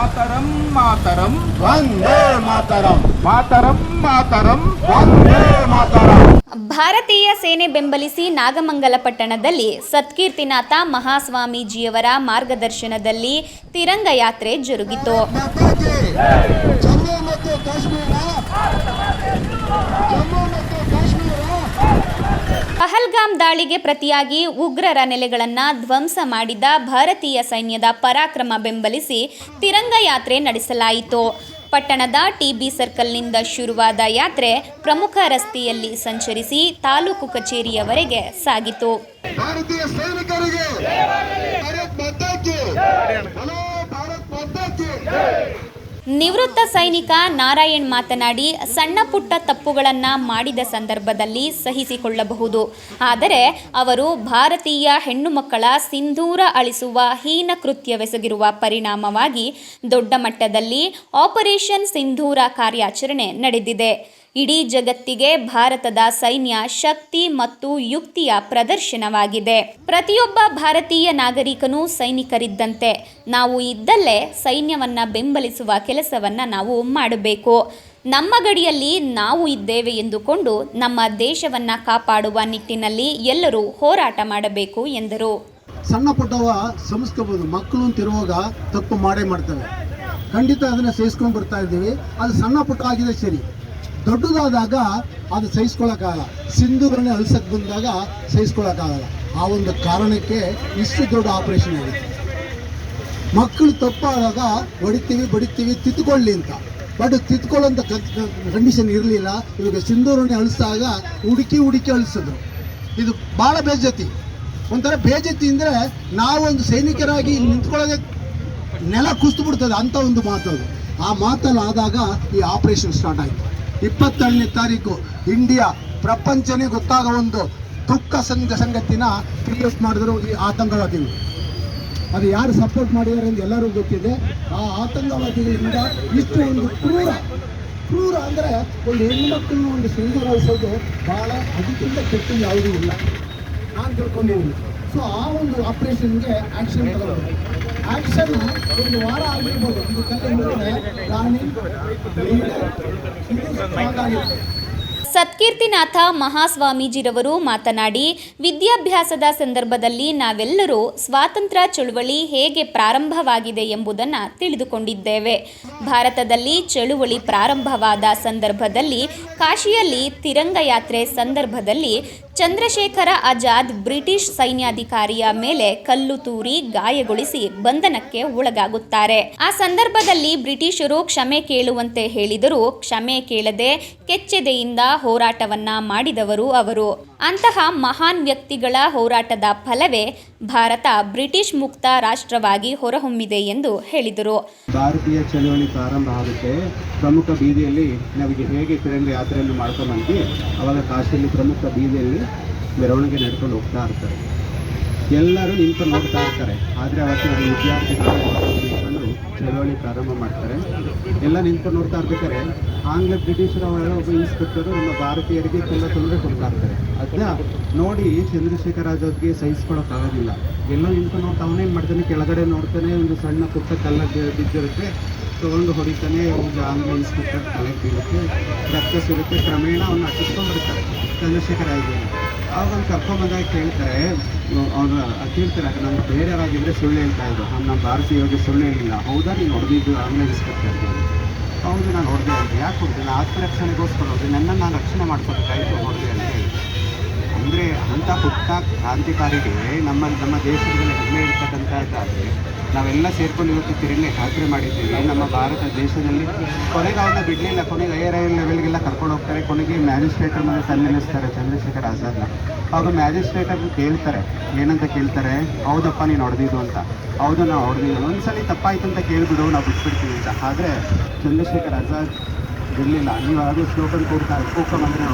ಮಾತರಂ ಮಾತರಂ. ವಂದೇ ಮಾತರಂ. ಮಾತರಂ ಮಾತರಂ. ವಂದೇ ಮಾತರಂ. ಭಾರತೀಯ ಸೇನೆ ಬೆಂಬಲಿಸಿ ನಾಗಮಂಗಲ ಪಟ್ಟಣದಲ್ಲಿ ಸತ್ಕೀರ್ತಿನಾಥ ಮಹಾಸ್ವಾಮೀಜಿಯವರ ಮಾರ್ಗದರ್ಶನದಲ್ಲಿ ತಿರಂಗ ಯಾತ್ರೆ ಜರುಗಿತು. ಪಹಲ್ಗಾಮ್ ದಾಳಿಗೆ ಪ್ರತಿಯಾಗಿ ಉಗ್ರರ ನೆಲೆಗಳನ್ನು ಧ್ವಂಸ ಮಾಡಿದ ಭಾರತೀಯ ಸೈನ್ಯದ ಪರಾಕ್ರಮ ಬೆಂಬಲಿಸಿ ತಿರಂಗ ಯಾತ್ರೆ ನಡೆಸಲಾಯಿತು. ಪಟ್ಟಣದ ಟಿಬಿ ಸರ್ಕಲ್ನಿಂದ ಶುರುವಾದ ಯಾತ್ರೆ ಪ್ರಮುಖ ರಸ್ತೆಯಲ್ಲಿ ಸಂಚರಿಸಿ ತಾಲೂಕು ಕಚೇರಿಯವರೆಗೆ ಸಾಗಿತು. ಭಾರತೀಯ ಸೈನಿಕರಿಗೆ ಭಾರತ್ ಮಾತಾಜಿ ಹಲೋ ಭಾರತ್ ಮಾತಾಜಿ ನಿವೃತ್ತ ಸೈನಿಕ ನಾರಾಯಣ್ ಮಾತನಾಡಿ, ಸಣ್ಣ ಪುಟ್ಟ ತಪ್ಪುಗಳನ್ನ ಮಾಡಿದ ಸಂದರ್ಭದಲ್ಲಿ ಸಹಿಸಿಕೊಳ್ಳಬಹುದು. ಆದರೆ ಅವರು ಭಾರತೀಯ ಹೆಣ್ಣು ಮಕ್ಕಳ ಸಿಂಧೂರ ಅಳಿಸುವ ಹೀನ ಕೃತ್ಯವೆಸಗಿರುವ ಪರಿಣಾಮವಾಗಿ ದೊಡ್ಡ ಮಟ್ಟದಲ್ಲಿ ಆಪರೇಷನ್ ಸಿಂಧೂರ ಕಾರ್ಯಾಚರಣೆ ನಡೆದಿದೆ. ಇಡೀ ಜಗತ್ತಿಗೆ ಭಾರತದ ಸೈನ್ಯ ಶಕ್ತಿ ಮತ್ತು ಯುಕ್ತಿಯ ಪ್ರದರ್ಶನವಾಗಿದೆ. ಪ್ರತಿಯೊಬ್ಬ ಭಾರತೀಯ ನಾಗರಿಕನೂ ಸೈನಿಕರಿದ್ದಂತೆ ನಾವು ಇದ್ದಲ್ಲೇ ಸೈನ್ಯವನ್ನ ಬೆಂಬಲಿಸುವ ಕೆಲಸವನ್ನ ನಾವು ಮಾಡಬೇಕು. ನಮ್ಮ ಗಡಿಯಲ್ಲಿ ನಾವು ಇದ್ದೇವೆ ಎಂದುಕೊಂಡು ನಮ್ಮ ದೇಶವನ್ನ ಕಾಪಾಡುವ ನಿಟ್ಟಿನಲ್ಲಿ ಎಲ್ಲರೂ ಹೋರಾಟ ಮಾಡಬೇಕು ಎಂದರು. ಸಣ್ಣ ಪುಟ್ಟವ ಸಂಸ್ಕೋಬಹುದು ಮಕ್ಕಳು ತಿರುವಾಗ ತಪ್ಪು ಮಾಡೇ ಮಾಡ್ತವೆ ಖಂಡಿತ ಅದನ್ನ ಸೇರಿಸ್ಕೊಂಡು ಬರ್ತಾ ಇದ್ದೀವಿ. ಅದು ಸಣ್ಣ ಪುಟ್ಟ ಆಗಿದೆ ಸರಿ. ದೊಡ್ಡದಾದಾಗ ಅದು ಸಹಿಸ್ಕೊಳ್ಳೋಕ್ಕಾಗಲ್ಲ ಸಿಂಧುಗಳನ್ನೇ ಅಳಿಸಕ್ಕೆ ಬಂದಾಗ ಸಹಿಸ್ಕೊಳ್ಳೋಕ್ಕಾಗಲ್ಲ ಆ ಒಂದು ಕಾರಣಕ್ಕೆ ಇಷ್ಟು ದೊಡ್ಡ ಆಪರೇಷನ್ ಆಗುತ್ತೆ ಮಕ್ಕಳು ತಪ್ಪಾದಾಗ ಹೊಡಿತೀವಿ, ಬಡಿತೀವಿ ತಿತ್ಕೊಳ್ಳಿ ಅಂತ. ಬಟ್ ತಿತ್ಕೊಳ್ಳೋಂಥ ಕಂಡೀಷನ್ ಇರಲಿಲ್ಲ. ಇವಾಗ ಸಿಂಧೂರನ್ನೇ ಅಳಿಸಿದಾಗ ಹುಡುಕಿ ಹುಡುಕಿ ಅಳಿಸಿದ್ರು ಇದು ಭಾಳ ಬೇಜತಿ. ಒಂಥರ ಬೇಜತಿ ಅಂದರೆ ನಾವೊಂದು ಸೈನಿಕರಾಗಿ ನಿಂತ್ಕೊಳ್ಳೋದೆ ನೆಲ ಕುಸ್ತು ಬಿಡ್ತದೆ ಅಂತ ಒಂದು ಮಾತು ಅದು ಆ ಮಾತಲ್ಲಿ ಆದಾಗ ಈ ಆಪರೇಷನ್ ಸ್ಟಾರ್ಟ್ ಆಯಿತು. ಇಪ್ಪತ್ತೆರಡನೇ ತಾರೀಕು ಇಂಡಿಯಾ ಪ್ರಪಂಚನೇ ಗೊತ್ತಾದ ಒಂದು ದುಃಖ ಸಂಘ ಸಂಗತಿನ ಕ್ರಿಯೇಟ್ ಮಾಡಿದ್ರು ಈ ಆತಂಕವಾದಿಗಳು. ಅದು ಯಾರು ಸಪೋರ್ಟ್ ಮಾಡಿದ್ದಾರೆ ಎಂದು ಎಲ್ಲರಿಗೂ ಗೊತ್ತಿದೆ. ಆ ಆತಂಕವಾದಿಗಳಿಂದ ಇಷ್ಟು ಒಂದು ಕ್ರೂರ ಕ್ರೂರ ಅಂದರೆ ಒಂದು ಹೆಣ್ಮಕ್ಳನ್ನ ಒಂದು ಸುಂದರಗೊಳಿಸೋದು ಭಾಳ ಅದಕ್ಕಿಂತ ಕೆಟ್ಟ ಯಾವುದೂ ಇಲ್ಲ. ನಾನು ತಿಳ್ಕೊಂಡಿದ್ದೀನಿ. ಸೊ ಆ ಒಂದು ಆಪ್ರೇಷನ್ಗೆ ಆ್ಯಕ್ಷನ್ ತಗೊಳ್ಬೇಕು ಆ್ಯಕ್ಷನ್ ಒಂದು ವಾರ ಆಗಿರ್ಬೋದು. ಒಂದು ಕಲೆ ಮುಗಿದ್ರೆ ರಾಣಿ, ಲೀಡರ್, ಇದು ಸ್ಟ್ರಾಂಗ್ ಸತ್ಕೀರ್ತಿನಾಥ ಮಹಾಸ್ವಾಮೀಜಿರವರು ಮಾತನಾಡಿ, ವಿದ್ಯಾಭ್ಯಾಸದ ಸಂದರ್ಭದಲ್ಲಿ ನಾವೆಲ್ಲರೂ ಸ್ವಾತಂತ್ರ್ಯ ಚಳುವಳಿ ಹೇಗೆ ಪ್ರಾರಂಭವಾಗಿದೆ ಎಂಬುದನ್ನು ತಿಳಿದುಕೊಂಡಿದ್ದೇವೆ. ಭಾರತದಲ್ಲಿ ಚಳುವಳಿ ಪ್ರಾರಂಭವಾದ ಸಂದರ್ಭದಲ್ಲಿ ಕಾಶಿಯಲ್ಲಿ ತಿರಂಗ ಯಾತ್ರೆ ಸಂದರ್ಭದಲ್ಲಿ ಚಂದ್ರಶೇಖರ ಆಜಾದ್ ಬ್ರಿಟಿಷ್ ಸೈನ್ಯಾಧಿಕಾರಿಯ ಮೇಲೆ ಕಲ್ಲು ತೂರಿ ಗಾಯಗೊಳಿಸಿ ಬಂಧನಕ್ಕೆ ಒಳಗಾಗುತ್ತಾರೆ. ಆ ಸಂದರ್ಭದಲ್ಲಿ ಬ್ರಿಟಿಷರು ಕ್ಷಮೆ ಕೇಳುವಂತೆ ಹೇಳಿದರೂ ಕ್ಷಮೆ ಕೇಳದೆ ಕೆಚ್ಚೆದೆಯಿಂದ ಹೋರಾಟವನ್ನ ಮಾಡಿದವರು ಅವರು. ಅಂತಹ ಮಹಾನ್ ವ್ಯಕ್ತಿಗಳ ಹೋರಾಟದ ಫಲವೇ ಭಾರತ ಬ್ರಿಟಿಷ್ ಮುಕ್ತ ರಾಷ್ಟ್ರವಾಗಿ ಹೊರಹೊಮ್ಮಿದೆ ಎಂದು ಹೇಳಿದರು. ಭಾರತೀಯ ಚಳವಳಿ ಪ್ರಾರಂಭ ಆಗುತ್ತೆ. ಪ್ರಮುಖ ಬೀದಿಯಲ್ಲಿ ನಮಗೆ ಹೇಗೆ ತಿರಂಗ ಯಾತ್ರೆಯನ್ನು ಮಾಡ್ಕೊಂಡು ಬಂದ್ವಿ, ಅವಾಗ ಕಾಶಿಯಲ್ಲಿ ಪ್ರಮುಖ ಬೀದಿಯಲ್ಲಿ ಮೆರವಣಿಗೆ ನಡ್ಕೊಂಡು ಹೋಗ್ತಾ ಇರ್ತಾರೆ. ಎಲ್ಲರೂ ನಿಂತು ನೋಡ್ತಾ ಇರ್ತಾರೆ. ಆದರೆ ಅವತ್ತಿನ ವಿದ್ಯಾರ್ಥಿಗಳು ಚಳವಳಿ ಪ್ರಾರಂಭ ಮಾಡ್ತಾರೆ. ಎಲ್ಲ ನಿಂತ್ಕೊಂಡು ನೋಡ್ತಾ ಇರ್ಬೇಕಾದ್ರೆ, ಆಂಗ್ಲ ಬ್ರಿಟಿಷರ ಒಳಗೆ ಒಬ್ಬ ಇನ್ಸ್ಪೆಕ್ಟರ್ ನಮ್ಮ ಭಾರತೀಯರಿಗೆ ತುಂಬ ತೊಂದರೆ ಕೊಡ್ತಾ ಇರ್ತಾರೆ. ಅದನ್ನ ನೋಡಿ ಚಂದ್ರಶೇಖರ ಆಜಾದ್ಗೆ ಸಹಿಸ್ಕೊಳಕ್ಕಾಗೋದಿಲ್ಲ ಎಲ್ಲ ನಿಂತ್ಕೊಂಡು ನೋಡ್ತಾ ಅವನೇನು ಮಾಡ್ತಾನೆ? ಕೆಳಗಡೆ ನೋಡ್ತಾನೆ, ಒಂದು ಸಣ್ಣ ಪುಟ್ಟ ಕಲ್ಲ ಬಿದ್ದಿರುತ್ತೆ, ತೊಗೊಂಡು ಹೊಡಿತಾನೆ ಒಂದು ಆಂಗ್ಲ ಇನ್ಸ್ಪೆಕ್ಟರ್ ತಲೆ ಬೀಳುತ್ತೆ ರಕ್ತ ಸಿಗುತ್ತೆ. ಕ್ರಮೇಣ ಅವನ್ನ ಅಟ್ಟಿಸ್ಕೊಂಡ್ಬಿಡ್ತಾರೆ ಚಂದ್ರಶೇಖರ ಆಜಾದ್ ಅವ್ನು ಕರ್ಕೊಂಬಂದಾಗ ಕೇಳ್ತಾರೆ ಅವ್ರು ಕೇಳ್ತಾರೆ ಅದು ನಾನು ಬೇರೆಯವರಾಗಿದ್ದರೆ ಸುಳ್ಳು ಹೇಳ್ತಾ ಇದ್ರು. ಅವ್ನು ನಮ್ಮ ಭಾರತೀಯವಾಗಿ ಸುಳ್ಳು ಹೇಳಿಲ್ಲ. ಹೌದಾ, ನೀನು ಹೊಡೆದಿದ್ದು ಆಮೇಲೆ ಇನ್ಸ್ಪೆಕ್ಟರ್ಗೆ ಹೌದು, ನಾನು ಹೊಡೆದೆ ಅಂತ. ಯಾಕೆ ಹೊಡೆದೆ? ನಾನು ಆತ್ಮರಕ್ಷಣೆಗೋಸ್ಕರ ಹೊಡೆದೆ. ನನ್ನನ್ನು ನಾನು ರಕ್ಷಣೆ ಮಾಡ್ಕೋಬೇಕಾಯ್ತು ಅಂಥ ಪುಟ್ಟ ಕ್ರಾಂತಿಕಾರಿಗೆ ನಮ್ಮ ನಮ್ಮ ದೇಶದಲ್ಲಿ ಹೆಮ್ಮೆ ಇರ್ತಕ್ಕಂಥದ್ದಾದರೆ ನಾವೆಲ್ಲ ಸೇರ್ಕೊಂಡು ಇವತ್ತು ತಿರುಗಿ ಖಾತ್ರಿ ಮಾಡಿದ್ದೀವಿ. ನಮ್ಮ ಭಾರತ ದೇಶದಲ್ಲಿ ಕೊನೆಗೆ ಅವನ್ನ ಬಿಡಲಿಲ್ಲ ಕೊನೆಗೆ ಏರ್ ಐ ಲೆವೆಲ್ಗೆಲ್ಲ ಕರ್ಕೊಂಡು ಹೋಗ್ತಾರೆ. ಕೊನೆಗೆ ಮ್ಯಾಜಿಸ್ಟ್ರೇಟರ್ ಮೇಲೆ ತಂದು ನಿಲ್ಲಿಸ್ತಾರೆ, ಚಂದ್ರಶೇಖರ್ ಆಜಾದ್ನ. ಅವರು ಮ್ಯಾಜಿಸ್ಟ್ರೇಟರ್ ಕೇಳ್ತಾರೆ, ಏನಂತ ಕೇಳ್ತಾರೆ? ಹೌದಪ್ಪ, ನೀನು ಹೊಡೆದಿದ್ದು ಅಂತ. ಹೌದು, ನಾವು ಹೊಡೆದಿದ್ದು ಒಂದ್ಸಲಿ ತಪ್ಪಾಯ್ತು ಅಂತ ಕೇಳ್ಬಿಡು, ನಾವು ಬಿಟ್ಬಿಡ್ತೀವಿ ಅಂತ. ಆದರೆ ಚಂದ್ರಶೇಖರ್ ಆಜಾದ್ ಬಿಡಲಿಲ್ಲ. ನೀವು ಅದು ಸ್ಲೋಗನ್ ಮಂದಿರ ಕೂಗ್ಕೊಂಬಂದ್ರೆ